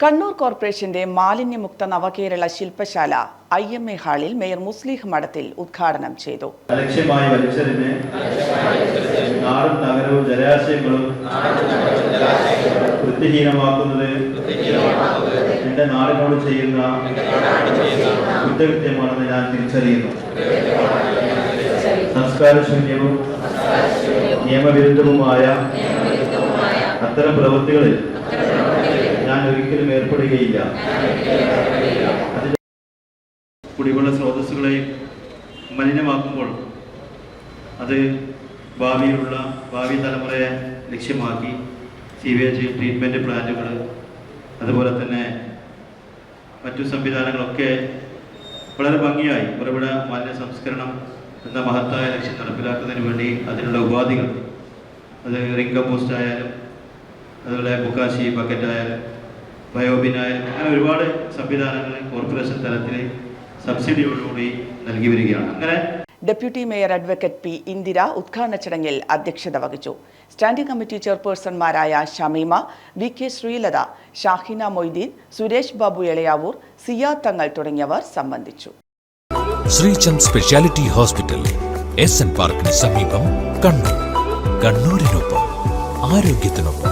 കണ്ണൂർ കോർപ്പറേഷന്റെ മാലിന്യമുക്ത നവകേരള ശില്പശാല ഐ എം എ ഹാളിൽ മേയർ മുസ്ലിഹ് മഠത്തിൽ ഉദ്ഘാടനം ചെയ്തു. അലക്ഷ്യമായി വലിച്ചെറിഞ്ഞ് നാടും നഗരവും ജലാശയങ്ങളും വൃത്തിഹീനമാക്കുന്നത് എന്റെ നാടിനോട് ചെയ്യുന്ന കുറ്റകൃത്യമാണെന്ന് ഞാൻ തിരിച്ചറിയുന്നു. സംസ്കാരശൂന്യവും നിയമവിരുദ്ധവുമായ അത്തരം പ്രവൃത്തികളിൽ ഒരിക്കലും ഏർപ്പെടുകയില്ല. കുടിവെള്ള സ്രോതസ്സുകളെ മലിനമാക്കുമ്പോൾ അത് ഭാവിയിലുള്ള ഭാവി തലമുറയെ ലക്ഷ്യമാക്കി സീവേജ് ട്രീറ്റ്മെന്റ് പ്ലാന്റുകൾ അതുപോലെ തന്നെ മറ്റു സംവിധാനങ്ങളൊക്കെ വളരെ ഭംഗിയായി ഉറവിട മാലിന്യ സംസ്കരണം എന്ന മഹത്തായ ലക്ഷ്യം നടപ്പിലാക്കുന്നതിന് വേണ്ടി അതിനുള്ള ഉപാധികൾ. അത് റിംഗ് കമ്പോസ്റ്റ് ആയാലും അതുപോലെ ബുക്കാശി ബക്കറ്റ് ആയാലും ബയോബിൻ ആയാലും അങ്ങനെ ഒരുപാട് സംവിധാനങ്ങൾ കോർപ്പറേഷൻ തലത്തിൽ സബ്സിഡിയോടുകൂടി നൽകി വരികയാണ്. അങ്ങനെ deputy mayor advocate P Indira ഉദ്ഘാടന ചടങ്ങിൽ അധ്യക്ഷത വഹിച്ചു. സ്റ്റാൻഡിംഗ് കമ്മിറ്റി ചെയർപേഴ്സൺമാരായ ഷമീമ വി കെ ശ്രീലത ഷാഹിന മൊയ്തീൻ സുരേഷ് ബാബു എളയാവൂർ സിയ തങ്ങൾ തുടങ്ങിയവർ സംബന്ധിച്ചു. Sreechand speciality hospital S N പാർക്കിന് സമീപം കണ്ണൂർ. കണ്ണൂരിനൊപ്പം ആരോഗ്യത്തിനൊപ്പം.